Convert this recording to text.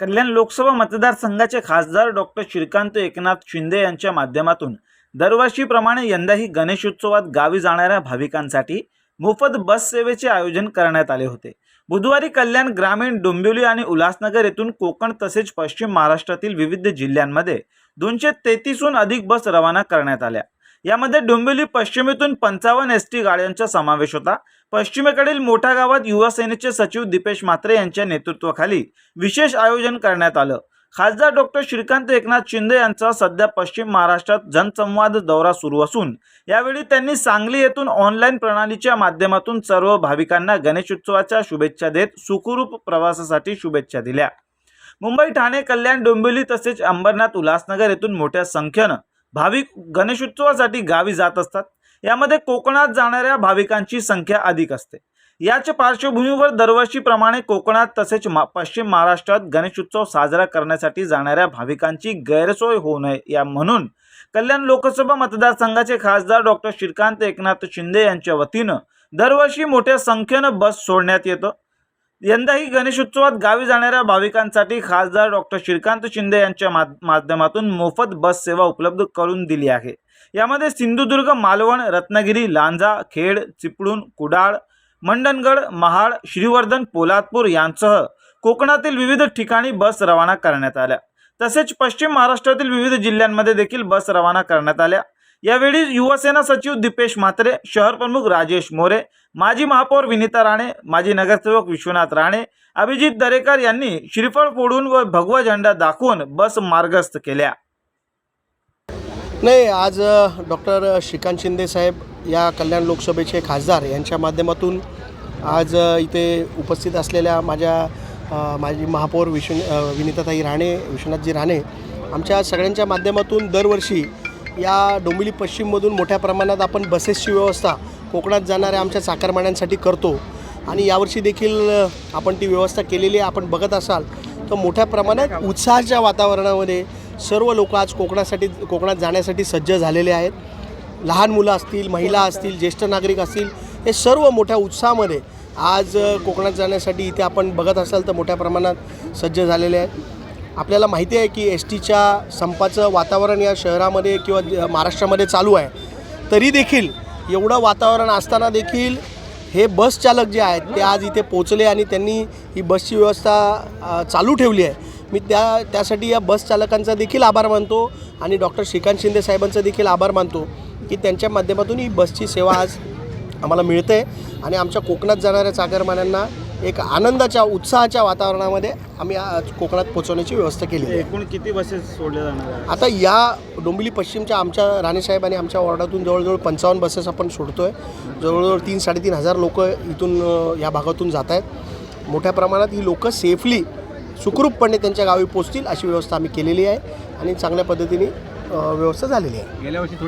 कल्याण लोकसभा मतदारसंघाचे खासदार डॉक्टर श्रीकांत एकनाथ शिंदे यांच्या माध्यमातून दरवर्षीप्रमाणे यंदाही गणेशोत्सवात गावी जाणाऱ्या भाविकांसाठी मोफत बस सेवेचे आयोजन करण्यात आले होते. बुधवारी कल्याण ग्रामीण डोंबिवली आणि उल्हासनगर येथून कोकण तसेच पश्चिम महाराष्ट्रातील विविध जिल्ह्यांमध्ये दोनशे तेहतीसहून अधिक बस रवाना करण्यात आल्या. यामध्ये डोंबिवली पश्चिमेतून पंचावन्न एस टी गाड्यांचा समावेश होता. पश्चिमेकडील मोठ्या गावात युवा सेनेचे सचिव दीपेश म्हात्रे यांच्या नेतृत्वाखाली विशेष आयोजन करण्यात आलं. खासदार डॉक्टर श्रीकांत एकनाथ शिंदे यांचा सध्या पश्चिम महाराष्ट्रात जनसंवाद दौरा सुरू असून यावेळी त्यांनी सांगली येथून ऑनलाईन प्रणालीच्या माध्यमातून सर्व भाविकांना गणेशोत्सवाच्या शुभेच्छा देत सुखरूप प्रवासासाठी शुभेच्छा दिल्या. मुंबई ठाणे कल्याण डोंबिवली तसेच अंबरनाथ उल्हासनगर येथून मोठ्या संख्येनं भाविक गणेशोत्सवासाठी गावी जात असतात. यामध्ये कोकणात जाणाऱ्या भाविकांची संख्या अधिक असते. याच्या पार्श्वभूमीवर दरवर्षीप्रमाणे कोकणात तसेच मा पश्चिम महाराष्ट्रात गणेशोत्सव साजरा करण्यासाठी जाणाऱ्या भाविकांची गैरसोय होऊ नये या म्हणून कल्याण लोकसभा मतदारसंघाचे खासदार डॉक्टर श्रीकांत एकनाथ शिंदे यांच्या वतीनं दरवर्षी मोठ्या संख्येनं बस सोडण्यात येतं. यंदाही गणेशोत्सवात गावी जाणाऱ्या भाविकांसाठी खासदार डॉक्टर श्रीकांत शिंदे यांच्या मा माध्यमातून मोफत बस सेवा उपलब्ध करून दिली आहे. यामध्ये सिंधुदुर्ग मालवण रत्नागिरी लांजा खेड चिपळूण कुडाळ मंडणगड महाड श्रीवर्धन पोलादपूर यांसह कोकणातील विविध ठिकाणी बस रवाना करण्यात आल्या. तसेच पश्चिम महाराष्ट्रातील विविध जिल्ह्यांमध्ये देखील बस रवाना करण्यात आल्या. यावेळी युवसेना सचिव दीपेश म्हात्रे शहर प्रमुख राजेश मोरे माजी महापौर विनिता राणे माजी नगरसेवक विश्वनाथ राणे अभिजित दरेकर यांनी श्रीफळ फोडून व भगवा झेंडा दाखवून बस मार्गस्थ केल्या. नाही आज डॉक्टर श्रीकांत शिंदे साहेब या कल्याण लोकसभेचे खासदार यांच्या माध्यमातून आज इथे उपस्थित असलेल्या माझ्या माझी माजी महापौर विश्व विनीताताई विनिताताई राणे विश्वनाथजी राणे आमच्या सगळ्यांच्या माध्यमातून दरवर्षी या डोंबिवली पश्चिममधून मोठ्या प्रमाणात आपण बसेसची व्यवस्था कोकणात जाणाऱ्या आमच्या चाकरमान्यांसाठी करतो. आणि यावर्षी देखील आपण ती व्यवस्था केलेली आहे. आपण बघत असाल तर मोठ्या प्रमाणात उत्साहाच्या वातावरणामध्ये सर्व लोक आज कोकणासाठी कोकणात जाण्यासाठी सज्ज झालेले आहेत. लहान मुलं असतील महिला असतील ज्येष्ठ नागरिक असतील हे सर्व मोठ्या उत्साहामध्ये आज कोकणात जाण्यासाठी इथे आपण बघत असाल तर मोठ्या प्रमाणात सज्ज झालेले आहेत. आपल्याला माहिती आहे की एस टीच्या संपाचं वातावरण या शहरामध्ये किंवा महाराष्ट्रामध्ये चालू आहे. तरी देखील एवढं वातावरण असताना देखील हे बस चालक जे आहेत ते आज इथे पोचले आणि त्यांनी ही बसची व्यवस्था चालू ठेवली आहे. मी त्या त्यासाठी या बस चालकांचा देखील आभार मानतो आणि डॉक्टर श्रीकांत शिंदे साहेबांचा देखील आभार मानतो की त्यांच्या माध्यमातून ही बसची सेवा आज आम्हाला मिळते आणि आमच्या कोकणात जाणाऱ्या चाकरमान्यांना एक आनंदाच्या उत्साहाच्या वातावरणामध्ये आम्ही आज कोकणात पोहोचवण्याची व्यवस्था केली आहे. एकूण किती बसेस सोडल्या जाणार आता या डोंबिवली पश्चिमच्या आमच्या राणेसाहेब आणि आमच्या वॉर्डातून जवळजवळ पंचावन्न बसेस आपण सोडतो आहे जवळजवळ तीन साडेतीन हजार लोक इथून अ, या भागातून जात आहेत. मोठ्या प्रमाणात ही लोकं सेफली सुखरूपपणे त्यांच्या गावी पोचतील अशी व्यवस्था आम्ही केलेली आहे आणि चांगल्या पद्धतीने अ, व्यवस्था झालेली आहे. गेल्या वर्षी थोडी